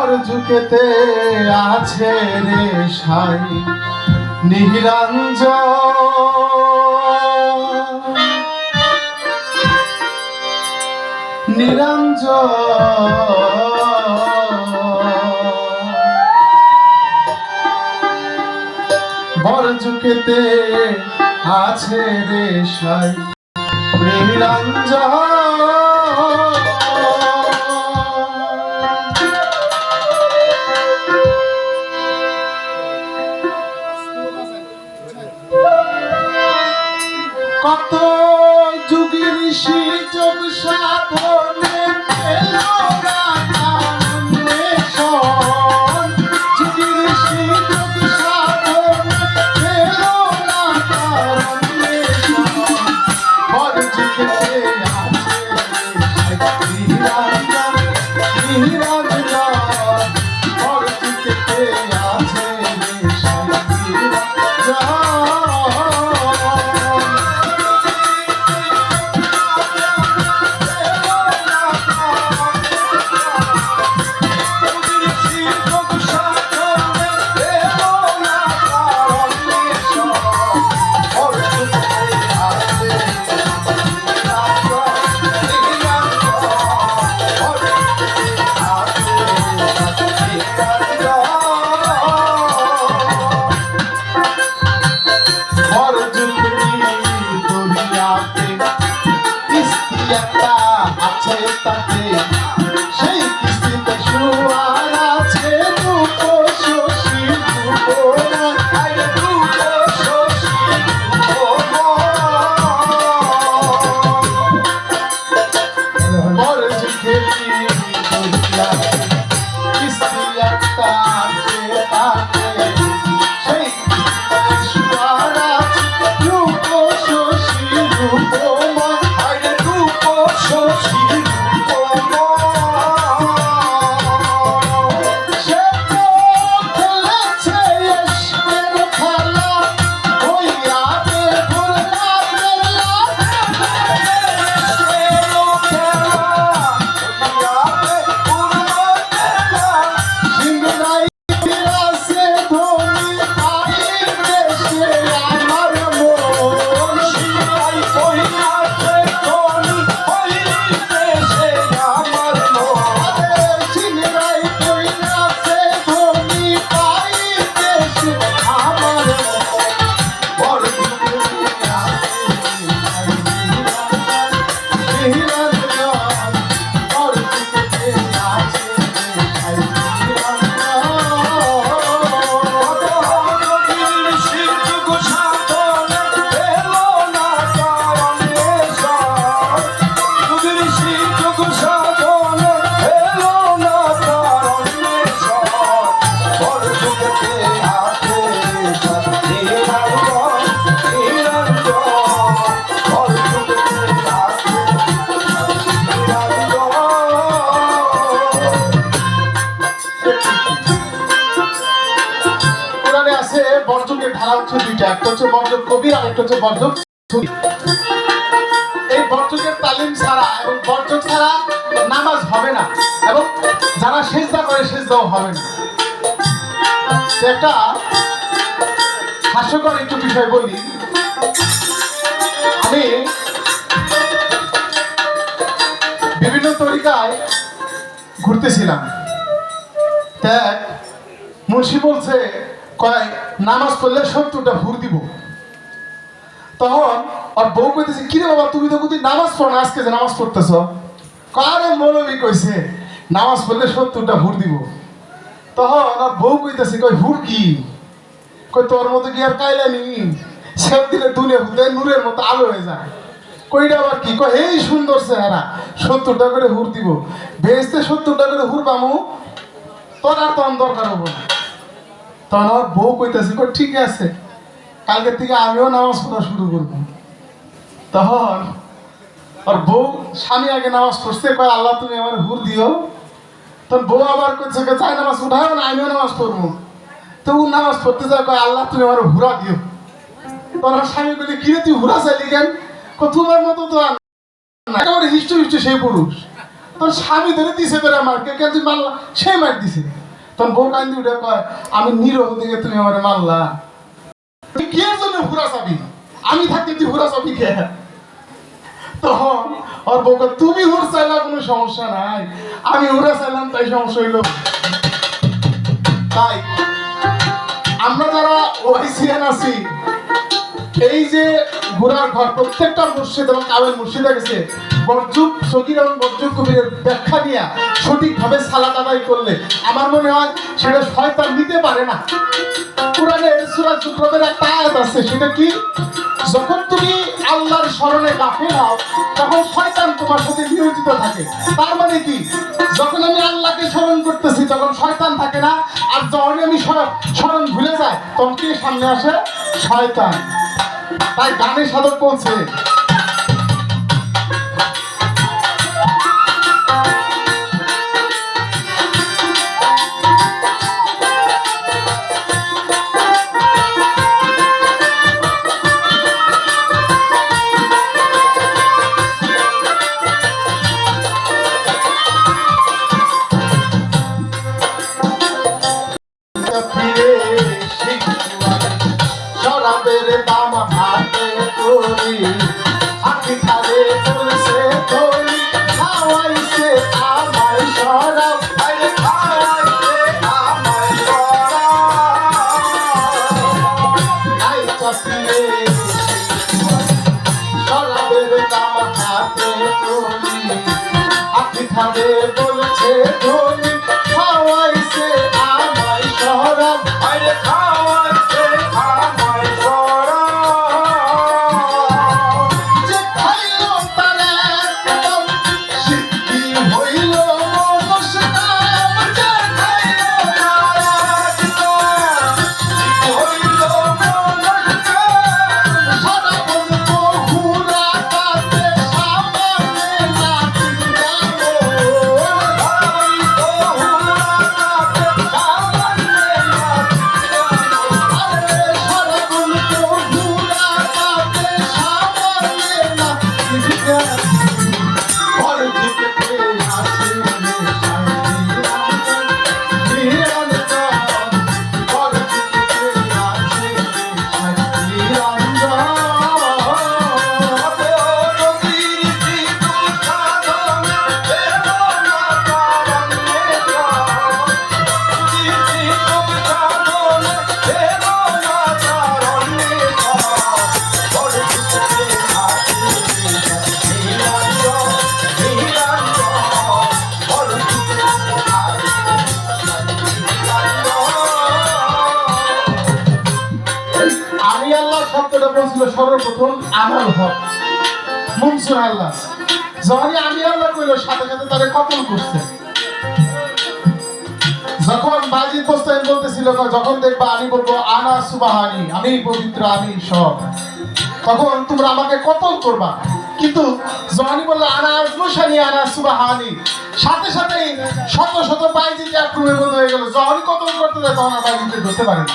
তার ঝুঁকেতে আছে রে সাই নিরঞ্জন। নিরঞ্জন। ভর ঝুঁকেতে আছে রে কত যুগি ঋষি যোগ সাধনে হচ্ছে দুইটা একটা হচ্ছে বর্জক আর একটা হচ্ছে বর্জক এই বর্জকের তালিম ছাড়া এবং বর্জক ছাড়া নামাজ হবে না এবং যারা সেজদা করে সেজদাও হবে না। একটা হাস্যকর একটু বিষয় বলি। আমি বিভিন্ন তরিকায় ঘুরতেছিলাম। মুন্সি বলছে কয়, নামাজ পড়লে সত্তরটা ভুর দিব। তখন আর বউ কইতেছে, কিরে বাবা, তুমি তো কোথায় নামাজ পড়ো না, আজকে যে নামাজ পড়তেছ? কারে মৌলবি কইছে, নামাজ পড়লে সত্তরটা ভুর দিব। তখন আর বউ কইতেছে কই হুর কি? কই তোর মতো কি আর কাইলানি সেব দিলে দুনিয়া হুদে, নূরের মতো আলো হয়ে যায়। কইটা আবার কি? কয়, এই সুন্দর চেহারা সত্তরটা করে হুর দিব। বেসতে সত্তরটা করে হুর পামু তোর আর তখন দরকার হব না। তখন আমার বউ কইতেছে, কই, ঠিক আছে কালকের থেকে আমিও নামাজ পড়া শুরু করব। তখন আর বউ স্বামী আগে নামাজ পড়ছে, কয়, আল্লাহ, তুমি আমার হুর দিও। তখন বউ আবার করছে চাই নামাজ উঠাও, না, আমিও নামাজ পড়ব। তো ও নামাজ পড়তে যায়, কয়, আল্লাহ, তুমি আমার হুরা দিও। তোমার স্বামী বলি কিরে তুই হুরা চাইলি কেন? তোমার মতো তো আর। একেবারে হিষ্ট হিষ্ট সেই পুরুষ। তোর স্বামী ধরে দিছে তোর আমার কে কেন তুই মারলা? সে মার দিছে। তখন বউ কান্দি উঠে কয়, আমি নিরহ দিকে তুমি আমার মারলা। তুই কে জন্য হুরা চাবি? আমি থাকতে তুই হুরা চাবি কে? তখন ওর তুমি হুর চাইলা কোনো সমস্যা নাই। আমি হুরা চাইলাম, তাই সমস্যা হইল। তাই আমরা যারা ওয়াইসিএন আছি, এই যে ঘোড়ার ঘর প্রত্যেকটা মসজিদ এবং কাবের মসজিদে গেছে বরযুগ সগির এবং বরযুগ কবিরের ব্যাখ্যা নিয়ে সঠিকভাবে সালাত আদায় করলে আমার মনে হয় সেটা শয়তান নিতে পারে না। কোরআনে সূরা জুকরুফের একটা আয়াত আছে, সেটা কি? যখন তুমি আল্লাহর স্মরণে গাফেল হও, তখন শয়তান তোমার সাথে নিয়োজিত থাকে। তার মানে কি? যখন আমি আল্লাহকে স্মরণ করতেছি, তখন শয়তান থাকে না। আর যখন আমি স্মরণ ভুলে যাই তখন কি সামনে আসে শয়তান। তাই গানে সাধক বলছে শব্দটা সর্বপ্রথম আমার হক। মনসুর আল্লাহ। যখনই আমি আল্লাহ কইল, সাথে সাথে তারে কতল করছে। যখন বাজিদ পোস্তাইন বলতেছিল, যখন দেখবা আমি বলব, আনা সুবাহানি, আমি পবিত্র, আমি সব তখন তোমরা আমাকে কতল করবা। কিন্তু জহানি বলল, আনা আজমুসানি আনা সুবাহানি, সাথে সাথেই শত শত বাইজিতে আক্রমণের মধ্যে হয়ে গেল। যখনই কতল করতে যায়, তখন আর বাইজিতে ধরতে পারে না।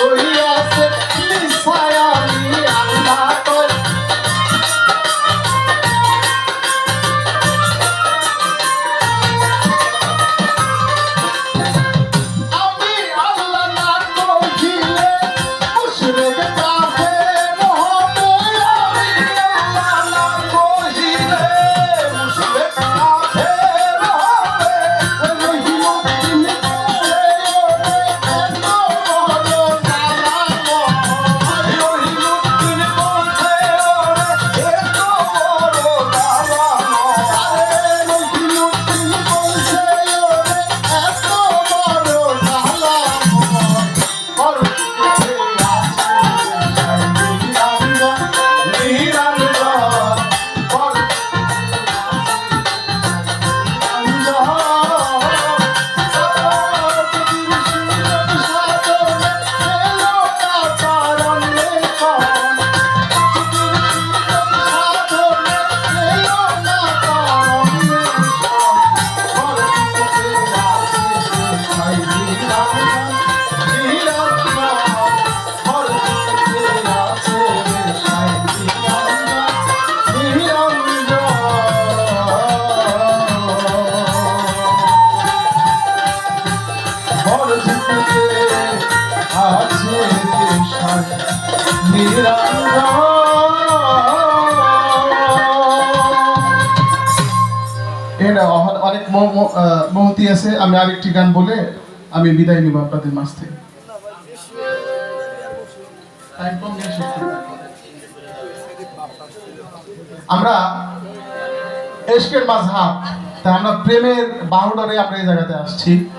সে কই অনেক ম- ম- মহতি আছে, আমি আরেকটি গান বলে আমি বিদায় নিব আপনাদের মাঝ থেকে। আমরা এশকের মাঝহাব, তা আমরা প্রেমের বাহুডরে আমরা এই জায়গাতে আসছি